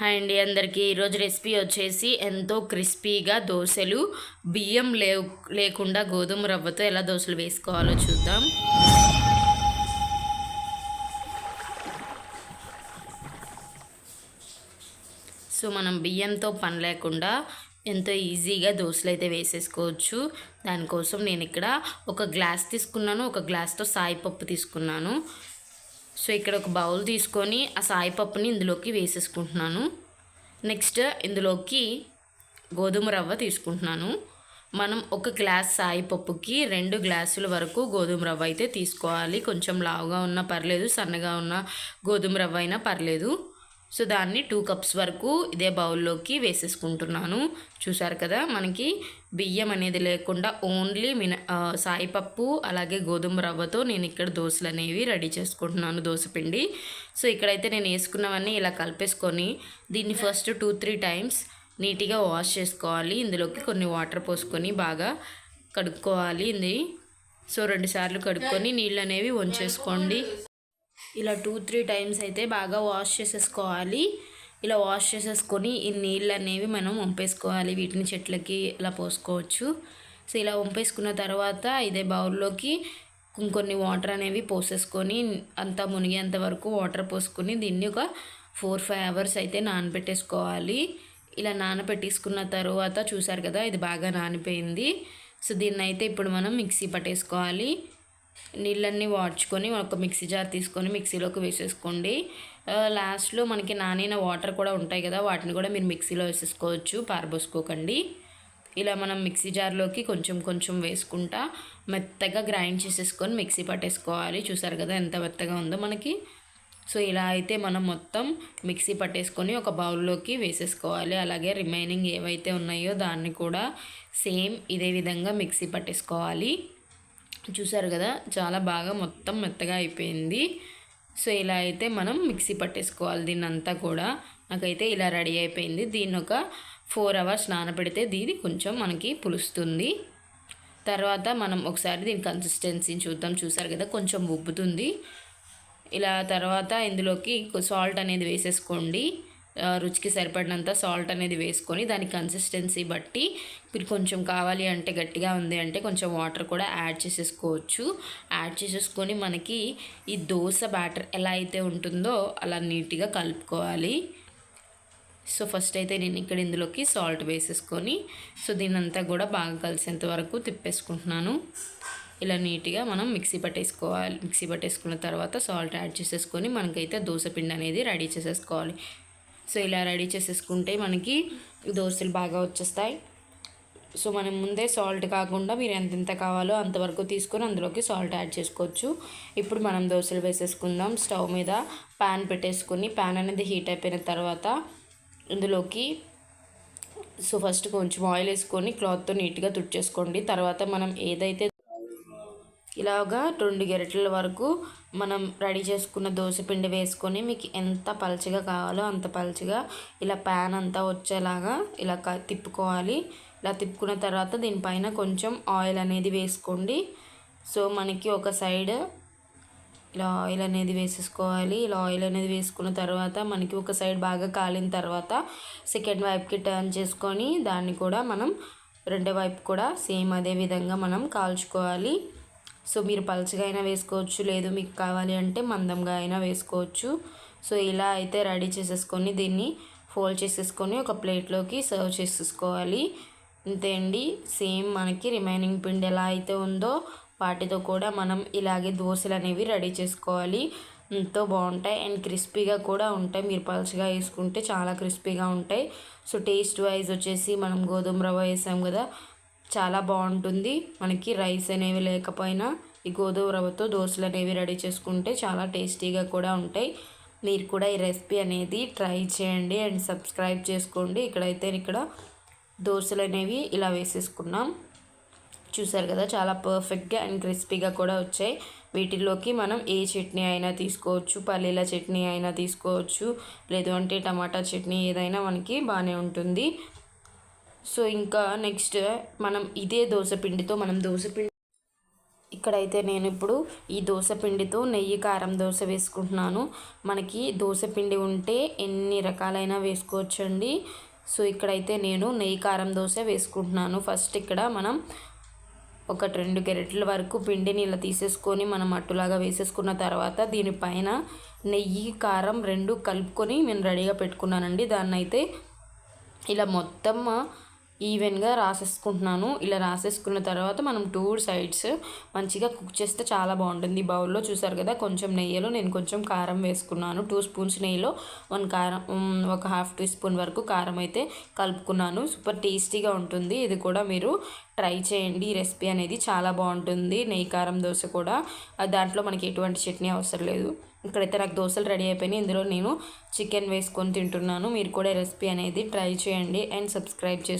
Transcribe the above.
Hi అండి అందరికీ. ఈరోజు రెసిపీ వచ్చేసి ఎంతో క్రిస్పీగా దోశలు బియ్యం లే లేకుండా గోధుమ రవ్వతో ఎలా దోశలు వేసుకోవాలో చూద్దాం. సో మనం బియ్యంతో పని లేకుండా ఎంతో ఈజీగా దోశలు అయితే వేసేసుకోవచ్చు. దానికోసం నేను ఇక్కడ ఒక గ్లాస్ తీసుకున్నాను ఒక గ్లాస్తో సాయిపప్పు తీసుకున్నాను. సో ఇక్కడ ఒక బౌల్ తీసుకొని ఆ సాయిపప్పుని ఇందులోకి వేసేసుకుంటున్నాను. నెక్స్ట్ ఇందులోకి గోధుమ రవ్వ తీసుకుంటున్నాను. మనం ఒక గ్లాస్ సాయిపప్పుకి రెండు గ్లాసుల వరకు గోధుమ రవ్వ అయితే తీసుకోవాలి. కొంచెం లావుగా ఉన్నా పర్లేదు సన్నగా ఉన్న గోధుమ రవ్వ అయినా పర్లేదు. సో దాన్ని టూ కప్స్ వరకు ఇదే బౌల్లోకి వేసేసుకుంటున్నాను. చూసారు కదా మనకి బియ్యం అనేది లేకుండా ఓన్లీ మిన సాయిపప్పు అలాగే గోధుమ రవ్వతో నేను ఇక్కడ దోశలు అనేవి రెడీ చేసుకుంటున్నాను దోశపిండి సో ఇక్కడైతే నేను వేసుకున్నవన్నీ ఇలా కలిపేసుకొని దీన్ని ఫస్ట్ టూ త్రీ టైమ్స్ నీట్గా వాష్ చేసుకోవాలి. ఇందులోకి కొన్ని వాటర్ పోసుకొని బాగా కడుక్కోవాలి. ఇది సో రెండుసార్లు కడుక్కొని నీళ్ళు అనేవి వంచేసుకోండి ఇలా టూ త్రీ టైమ్స్ అయితే బాగా వాష్ చేసేసుకోవాలి. ఇలా వాష్ చేసేసుకొని ఈ నీళ్ళు అనేవి మనం వంపేసుకోవాలి. వీటిని చెట్లకి ఇలా పోసుకోవచ్చు. సో ఇలా వంపేసుకున్న తర్వాత ఇదే బౌల్లోకి ఇంకొన్ని వాటర్ అనేవి పోసేసుకొని అంతా మునిగేంత వరకు వాటర్ పోసుకొని దీన్ని ఒక ఫోర్ ఫైవ్ అవర్స్ అయితే నానబెట్టేసుకోవాలి. ఇలా నానబెట్టేసుకున్న తర్వాత చూసారు కదా ఇది బాగా నానిపోయింది. సో దీన్ని అయితే ఇప్పుడు మనం మిక్సీ పట్టేసుకోవాలి. నీళ్ళన్నీ వాడ్చుకొని ఒక మిక్సీ జార్ తీసుకొని మిక్సీలోకి వేసేసుకోండి. లాస్ట్లో మనకి నానిన వాటర్ కూడా ఉంటాయి కదా వాటిని కూడా మీరు మిక్సీలో వేసేసుకోవచ్చు పారబోసుకోకండి. ఇలా మనం మిక్సీ జార్లోకి కొంచెం కొంచెం వేసుకుంటా మెత్తగా గ్రైండ్ చేసేసుకొని మిక్సీ పట్టేసుకోవాలి. చూసారు కదా ఎంత మెత్తగా ఉందో మనకి. సో ఇలా అయితే మనం మొత్తం మిక్సీ పట్టేసుకొని ఒక బౌల్లోకి వేసేసుకోవాలి. అలాగే రిమైనింగ్ ఏవైతే ఉన్నాయో దాన్ని కూడా సేమ్ ఇదే విధంగా మిక్సీ పట్టేసుకోవాలి. చూసారు కదా చాలా బాగా మొత్తం మెత్తగా అయిపోయింది. సో ఇలా అయితే మనం మిక్సీ పట్టేసుకోవాలి దీన్ని అంతా కూడా. నాకైతే ఇలా రెడీ అయిపోయింది. దీన్ని ఒక ఫోర్ అవర్స్ నానబెడితే దీని కొంచెం మనకి పులుస్తుంది. తర్వాత మనం ఒకసారి దీని కన్సిస్టెన్సీని చూద్దాం. చూసారు కదా కొంచెం ఉబ్బుతుంది. ఇలా తర్వాత ఇందులోకి సాల్ట్ అనేది వేసేసుకోండి. రుచికి సరిపడినంత సాల్ట్ అనేది వేసుకొని దాని కన్సిస్టెన్సీ బట్టి మీరు కొంచెం కావాలి అంటే గట్టిగా ఉంది అంటే కొంచెం వాటర్ కూడా యాడ్ చేసేసుకోవచ్చు. యాడ్ చేసేసుకొని మనకి ఈ దోశ బ్యాటర్ ఎలా అయితే ఉంటుందో అలా నీట్గా కలుపుకోవాలి. సో ఫస్ట్ అయితే నేను ఇక్కడ ఇందులోకి సాల్ట్ వేసేసుకొని సో దీనంతా కూడా బాగా కలిసేంత వరకు తిప్పేసుకుంటున్నాను. ఇలా నీట్గా మనం మిక్సీ పట్టేసుకోవాలి మిక్సీ పట్టేసుకున్న తర్వాత సాల్ట్ యాడ్ చేసేసుకొని మనకైతే దోశ పిండి అనేది రెడీ చేసేసుకోవాలి. సో ఇలా రెడీ చేసేసుకుంటే మనకి దోశలు బాగా వచ్చేస్తాయి. సో మనం ముందే సాల్ట్ కాకుండా మీరు ఎంతెంత కావాలో అంతవరకు తీసుకొని అందులోకి సాల్ట్ యాడ్ చేసుకోవచ్చు. ఇప్పుడు మనం దోశలు వేసేసుకుందాం. స్టవ్ మీద ప్యాన్ పెట్టేసుకొని ప్యాన్ అనేది హీట్ అయిపోయిన తర్వాత ఇందులోకి సో ఫస్ట్ కొంచెం ఆయిల్ వేసుకొని క్లాత్తో నీట్గా తుడిచేసుకోండి. తర్వాత మనం ఏదైతే ఇలాగా రెండు గెరటల వరకు మనం రెడీ చేసుకున్న దోశపిండి వేసుకొని మీకు ఎంత పలచగా కావాలో అంత పలచగా ఇలా ప్యాన్ అంతా వచ్చేలాగా ఇలా తిప్పుకోవాలి. ఇలా తిప్పుకున్న తర్వాత దీనిపైన కొంచెం ఆయిల్ అనేది వేసుకోండి. సో మనకి ఒక సైడ్ ఇలా ఆయిల్ అనేది వేసేసుకోవాలి. ఇలా ఆయిల్ అనేది వేసుకున్న తర్వాత మనకి ఒక సైడ్ బాగా కాలిన తర్వాత సెకండ్ వైపుకి టర్న్ చేసుకొని దాన్ని కూడా మనం రెండో వైపు కూడా సేమ్ అదే విధంగా మనం కాల్చుకోవాలి. సో మీరు పలుచగా అయినా వేసుకోవచ్చు లేదు మీకు కావాలి అంటే మందంగా అయినా వేసుకోవచ్చు. సో ఇలా అయితే రెడీ చేసేసుకొని దీన్ని ఫోల్డ్ చేసేసుకొని ఒక ప్లేట్లోకి సర్వ్ చేసేసుకోవాలి. అంతే అండి. సేమ్ మనకి రిమైనింగ్ పిండి ఎలా అయితే ఉందో వాటితో కూడా మనం ఇలాగే దోశలు అనేవి రెడీ చేసుకోవాలి. ఎంతో బాగుంటాయి అండ్ క్రిస్పీగా కూడా ఉంటాయి. మీరు పలుచగా వేసుకుంటే చాలా క్రిస్పీగా ఉంటాయి. సో టేస్ట్ వైజ్ వచ్చేసి మనం గోధుమ రవ్వ వేసాం కదా చాలా బాగుంటుంది. మనకి రైస్ అనేవి లేకపోయినా ఈ గోధుమ రవ్వతో దోశలు అనేవి రెడీ చేసుకుంటే చాలా టేస్టీగా కూడా ఉంటాయి. మీరు కూడా ఈ రెసిపీ అనేది ట్రై చేయండి అండ్ సబ్స్క్రైబ్ చేసుకోండి. ఇక్కడైతే ఇక్కడ దోశలు అనేవి ఇలా వేసేసుకున్నాం. చూసారు కదా చాలా పర్ఫెక్ట్గా అండ్ క్రిస్పీగా కూడా వచ్చాయి. వీటిల్లోకి మనం ఏ చట్నీ అయినా తీసుకోవచ్చు పల్లీల చట్నీ అయినా తీసుకోవచ్చు లేదు అంటే టమాటా చట్నీ ఏదైనా మనకి బాగానే ఉంటుంది. సో ఇంకా నెక్స్ట్ మనం ఇదే దోశపిండితో మనం దోశ పిండి ఇక్కడైతే నేను ఇప్పుడు ఈ దోశ పిండితో నెయ్యి కారం దోశ వేసుకుంటున్నాను. మనకి దోశపిండి ఉంటే ఎన్ని రకాలైన వేసుకోవచ్చండి. సో ఇక్కడైతే నేను నెయ్యి కారం దోశ వేసుకుంటున్నాను. ఫస్ట్ ఇక్కడ మనం ఒక రెండు గెరెట్ల వరకు పిండిని ఇలా తీసేసుకొని మనం అట్టులాగా వేసేసుకున్న తర్వాత దీనిపైన నెయ్యి కారం రెండు కలుపుకొని నేను రెడీగా పెట్టుకున్నానండి. దాన్ని అయితే ఇలా మొత్తం ఈవెన్గా రాసేసుకుంటున్నాను. ఇలా రాసేసుకున్న తర్వాత మనం టూ సైడ్స్ మంచిగా కుక్ చేస్తే చాలా బాగుంటుంది. బౌల్లో చూసారు కదా కొంచెం నెయ్యిలో నేను కొంచెం కారం వేసుకున్నాను. టూ స్పూన్స్ నెయ్యిలో వన్ కారం ఒక హాఫ్ టీ స్పూన్ వరకు కారం అయితే కలుపుకున్నాను. సూపర్ టేస్టీగా ఉంటుంది. ఇది కూడా మీరు ట్రై చేయండి. ఈ రెసిపీ అనేది చాలా బాగుంటుంది. నెయ్యి కారం దోశ కూడా. దాంట్లో మనకి ఎటువంటి చట్నీ అవసరం లేదు. ఇక్కడైతే నాకు దోశలు రెడీ అయిపోయినాయి. ఇందులో నేను చికెన్ వేసుకొని తింటున్నాను. మీరు కూడా రెసిపీ అనేది ట్రై చేయండి అండ్ సబ్స్క్రైబ్ చేసుకోండి